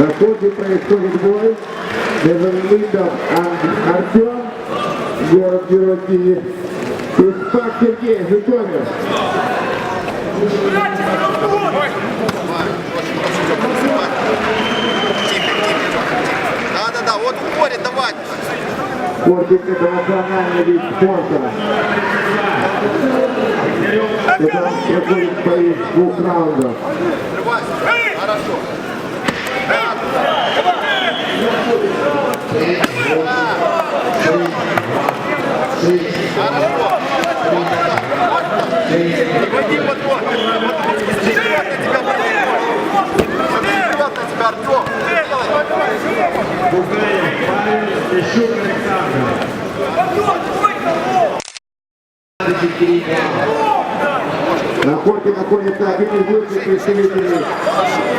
На входе происходит бой между Лимитом Артем, город Герой Киев, и Спак Сергей, Житомир. Да-да-да, вот в море давай. Спортик это национальный вид спорта. Это проходит бои двух раундов. Хорошо. Хорошо. Вводи На корте находится один из лучших представителей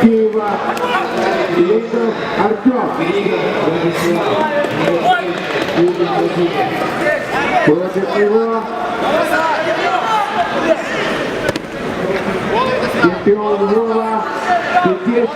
Киева, Лейков Артем. Против него чемпион Львова Петиш